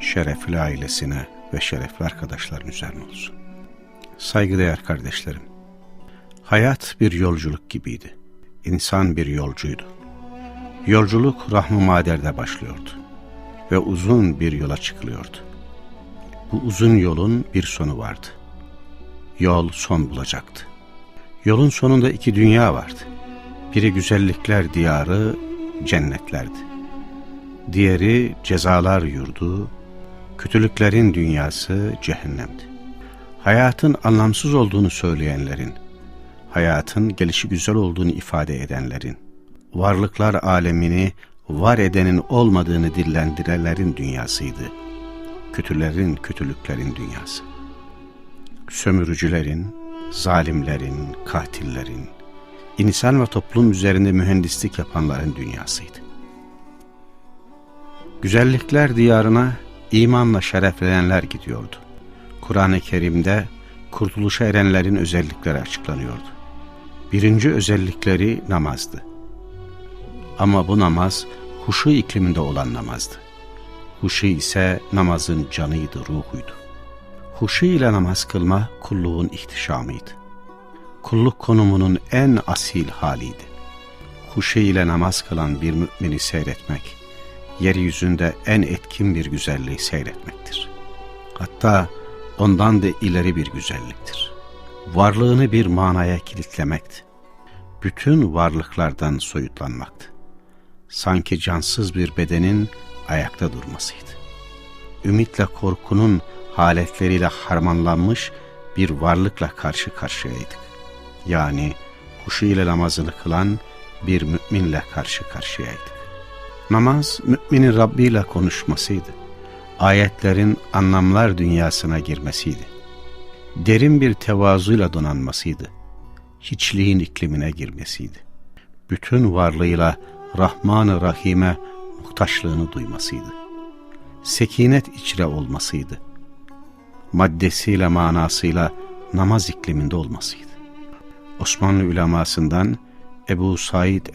şerefli ailesine ve şerefli arkadaşların üzerine olsun. Saygıdeğer kardeşlerim, hayat bir yolculuk gibiydi. İnsan bir yolcuydu. Yolculuk Rahm-ı Mader'de başlıyordu ve uzun bir yola çıkılıyordu. Bu uzun yolun bir sonu vardı. Yol son bulacaktı. Yolun sonunda iki dünya vardı. Biri güzellikler diyarı, cennetlerdi. Diğeri cezalar yurdu, kötülüklerin dünyası cehennemdi. Hayatın anlamsız olduğunu söyleyenlerin, hayatın gelişi güzel olduğunu ifade edenlerin, varlıklar alemini var edenin olmadığını dillendirenlerin dünyasıydı. Kötülerin, kötülüklerin dünyası. Sömürücülerin, zalimlerin, katillerin, insan ve toplum üzerinde mühendislik yapanların dünyasıydı. Güzellikler diyarına imanla şereflenenler gidiyordu. Kur'an-ı Kerim'de kurtuluşa erenlerin özellikleri açıklanıyordu. Birinci özellikleri namazdı. Ama bu namaz huşu ikliminde olan namazdı. Huşu ise namazın canıydı, ruhuydu. Huşu ile namaz kılma kulluğun ihtişamıydı. Kulluk konumunun en asil haliydi. Huşu ile namaz kılan bir mümini seyretmek, yeryüzünde en etkin bir güzelliği seyretmektir. Hatta ondan da ileri bir güzelliktir. Varlığını bir manaya kilitlemekti. Bütün varlıklardan soyutlanmaktı. Sanki cansız bir bedenin ayakta durmasıydı. Ümitle korkunun haletleriyle harmanlanmış bir varlıkla karşı karşıyaydık. Yani huşu ile namazını kılan bir müminle karşı karşıyaydık. Namaz, müminin Rabbi ile konuşmasıydı. Ayetlerin anlamlar dünyasına girmesiydi. Derin bir tevazuyla donanmasıydı. Hiçliğin iklimine girmesiydi. Bütün varlığıyla Rahman-ı Rahim'e muhtaçlığını duymasıydı. Sekinet içre olmasıydı. Maddesiyle manasıyla namaz ikliminde olmasıydı. Osmanlı ulemasından Ebu Said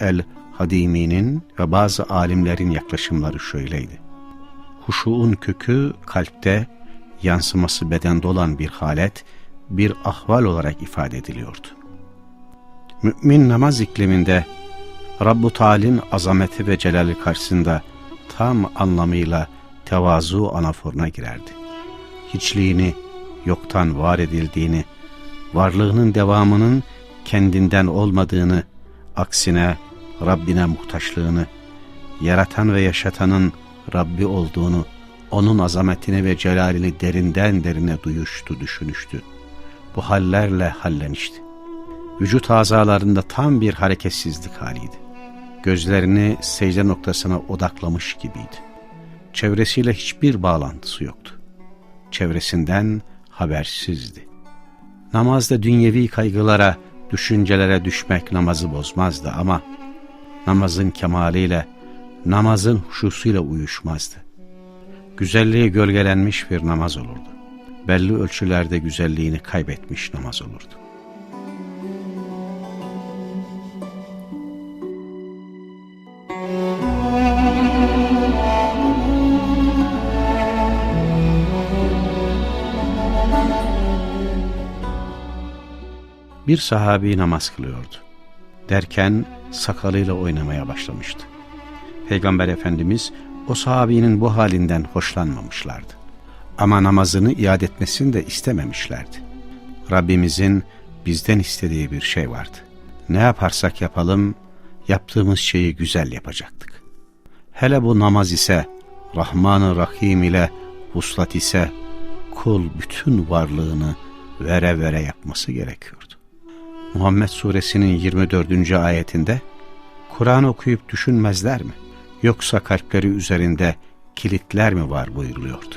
el-Hadimi'nin ve bazı alimlerin yaklaşımları şöyleydi. Huşuğun kökü kalpte, yansıması bedende olan bir halet, bir ahval olarak ifade ediliyordu. Mümin namaz ikliminde Rabbu Teal'in azameti ve celali karşısında tam anlamıyla tevazu anaforuna girerdi. Hiçliğini, yoktan var edildiğini, varlığının devamının kendinden olmadığını, aksine Rabbine muhtaçlığını, yaratan ve yaşatanın Rabbi olduğunu, onun azametini ve celalini derinden derine duyuştu, düşünüştü. Bu hallerle hallenişti. Vücut azalarında tam bir hareketsizlik haliydi. Gözlerini secde noktasına odaklamış gibiydi. Çevresiyle hiçbir bağlantısı yoktu. Çevresinden habersizdi. Namazda dünyevi kaygılara, düşüncelere düşmek namazı bozmazdı ama namazın kemaliyle, namazın huşusuyla uyuşmazdı. Güzelliği gölgelenmiş bir namaz olurdu. Belli ölçülerde güzelliğini kaybetmiş namaz olurdu. Bir sahabi namaz kılıyordu. Derken sakalıyla oynamaya başlamıştı. Peygamber Efendimiz o sahabinin bu halinden hoşlanmamışlardı. Ama namazını iade etmesini de istememişlerdi. Rabbimizin bizden istediği bir şey vardı. Ne yaparsak yapalım, yaptığımız şeyi güzel yapacaktık. Hele bu namaz ise, Rahman-ı Rahim ile vuslat ise, kul bütün varlığını vere vere yapması gerekiyordu. Muhammed suresinin 24. ayetinde, Kur'an okuyup düşünmezler mi? Yoksa kalpleri üzerinde kilitler mi var buyuruluyordu.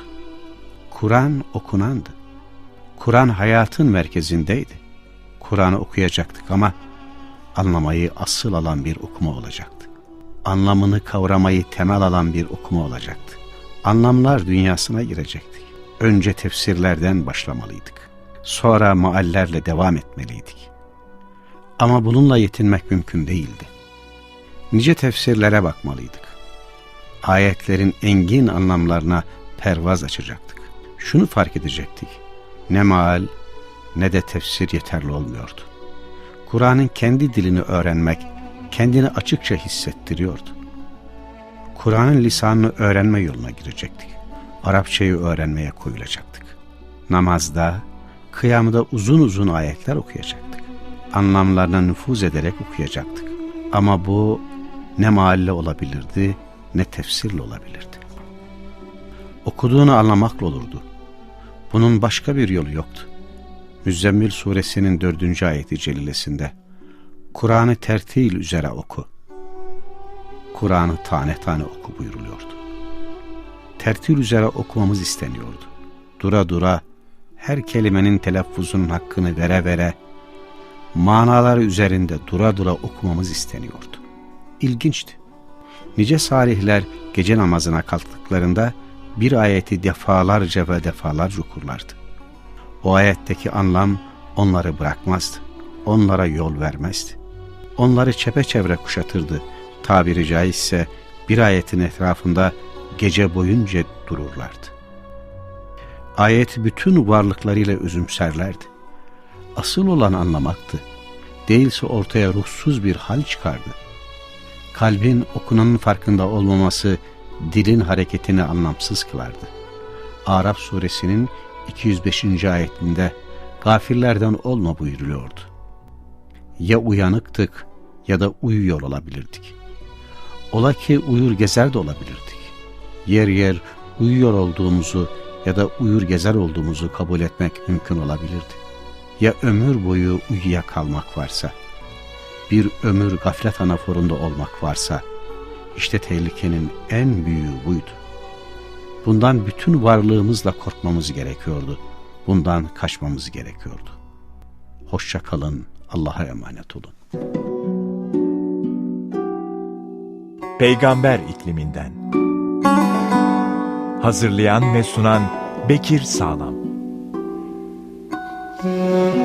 Kur'an okunandı. Kur'an hayatın merkezindeydi. Kur'an'ı okuyacaktık ama anlamayı asıl alan bir okuma olacaktı. Anlamını kavramayı temel alan bir okuma olacaktı. Anlamlar dünyasına girecektik. Önce tefsirlerden başlamalıydık. Sonra meallerle devam etmeliydik. Ama bununla yetinmek mümkün değildi. Nice tefsirlere bakmalıydık. Ayetlerin engin anlamlarına pervaz açacaktık. Şunu fark edecektik. Ne meal ne de tefsir yeterli olmuyordu. Kur'an'ın kendi dilini öğrenmek kendini açıkça hissettiriyordu. Kur'an'ın lisanını öğrenme yoluna girecektik. Arapçayı öğrenmeye koyulacaktık. Namazda, kıyamda uzun uzun ayetler okuyacaktık. Anlamlarına nüfuz ederek okuyacaktık. Ama bu ne mahalle olabilirdi ne tefsirle olabilirdi. Okuduğunu anlamakla olurdu. Bunun başka bir yolu yoktu. Müzzemmil suresinin dördüncü ayeti celilesinde Kur'an'ı tertil üzere oku. Kur'an'ı tane tane oku buyuruluyordu. Tertil üzere okumamız isteniyordu. Dura dura her kelimenin telaffuzunun hakkını vere vere manaları üzerinde dura dura okumamız isteniyordu. İlginçti. Nice salihler gece namazına kalktıklarında bir ayeti defalarca ve defalarca okurlardı. O ayetteki anlam onları bırakmazdı. Onlara yol vermezdi. Onları çepeçevre kuşatırdı. Tabiri caizse bir ayetin etrafında gece boyunca dururlardı. Ayet bütün varlıklarıyla özümserlerdi. Asıl olan anlamaktı. Değilse ortaya ruhsuz bir hal çıkardı. Kalbin okunanın farkında olmaması dilin hareketini anlamsız kılardı. Arap suresinin 205. ayetinde gafillerden olma buyuruluyordu. Ya uyanıktık ya da uyuyor olabilirdik. Ola ki uyur gezer de olabilirdik. Yer yer uyuyor olduğumuzu ya da uyur gezer olduğumuzu kabul etmek mümkün olabilirdi. Ya ömür boyu uyuya kalmak varsa, bir ömür gaflet anaforunda olmak varsa, işte tehlikenin en büyüğü buydu. Bundan bütün varlığımızla korkmamız gerekiyordu. Bundan kaçmamız gerekiyordu. Hoşça kalın, Allah'a emanet olun. Peygamber ikliminden. Hazırlayan ve sunan Bekir Sağlam. Música